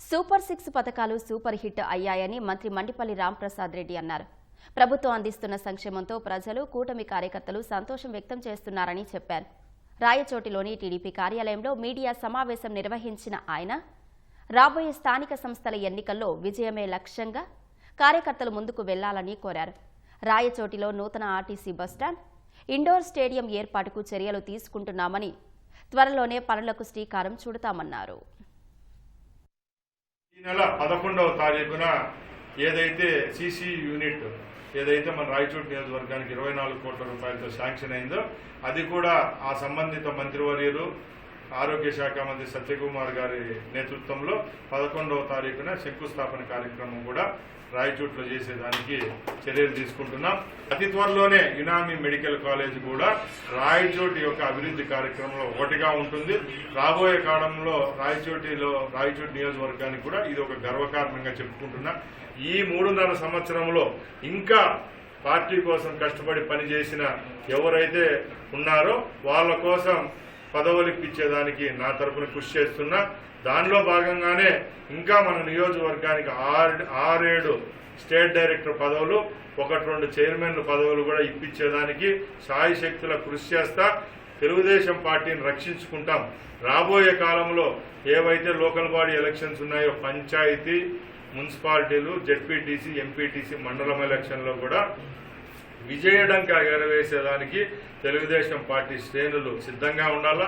Super six పథకాలు super hit అయ్యాయని మంత్రి మండిపల్లి రాంప్రసాద్ రెడ్డి అన్నారు. ప్రభుత్వం అందిస్తున్న సంక్షేమంతో ప్రజలు కూటమి కార్యకర్తలు సంతోషం వ్యక్తం చేస్తున్నారని చెప్పారు. రాయచోటిలోని టీడీపీ కార్యాలయంలో మీడియా సమావేశం నిర్వహించిన ఆయన రాబోయే స్థానిక సంస్థల ఎన్నికల్లో విజయమే లక్ష్యంగా కార్యకర్తలు ముందుకు వెళ్ళాలని కోరారు. రాయచోటిలో నూతన ఆర్టీసీ బస్టాండ్ ఇండోర్ స్టేడియం ఏర్పాటుకు చర్యలు తీసుకుంటున్నామని త్వరలోనే పనులకు శ్రీకారం చుడతామన్నారు. ఈ నెల పదకొండవ తారీఖున ఏదైతే సీసీ యూనిట్ ఏదైతే మన రాయచోటి నియోజకవర్గానికి ఇరవై నాలుగు కోట్ల రూపాయలతో శాంక్షన్ అయిందో అది కూడా ఆ సంబంధిత మంత్రివర్యులు ఆరోగ్య శాఖ మంత్రి సత్యకుమార్ గారి నేతృత్వంలో పదకొండవ తారీఖున శంకుస్థాపన కార్యక్రమం కూడా రాయచోట్లో చేసేదానికి చర్యలు తీసుకుంటున్నాం. అతి త్వరలోనే ఇనామీ మెడికల్ కాలేజ్ కూడా రాయచోటి యొక్క అభివృద్ధి కార్యక్రమంలో ఒకటిగా ఉంటుంది. రాబోయే కాలంలో రాయచోటిలో రాయచోటి నియోజకవర్గానికి కూడా ఇది ఒక గర్వకారణంగా చెప్పుకుంటున్నా. ఈ మూడున్నర సంవత్సరంలో ఇంకా పార్టీ కోసం కష్టపడి పనిచేసిన ఎవరైతే ఉన్నారో వాళ్ళ కోసం పదవులు ఇప్పించేదానికి నా తరపున కృషి చేస్తున్నా. దానిలో భాగంగానే ఇంకా మన నియోజకవర్గానికి ఆరు ఆరేడు స్టేట్ డైరెక్టర్ పదవులు ఒకటి రెండు చైర్మన్ల పదవులు కూడా ఇప్పించేదానికి సాయి శక్తుల కృషి చేస్తా. తెలుగుదేశం పార్టీని రక్షించుకుంటాం. రాబోయే కాలంలో ఏవైతే లోకల్ బాడీ ఎలక్షన్స్ ఉన్నాయో పంచాయతీ మున్సిపాలిటీలు జెడ్పీటీసీ ఎంపీటీసీ మండలం ఎలక్షన్లో కూడా విజయడంక ఎగరవేసేదానికి తెలుగుదేశం పార్టీ శ్రేణులు సిద్ధంగా ఉండాలా?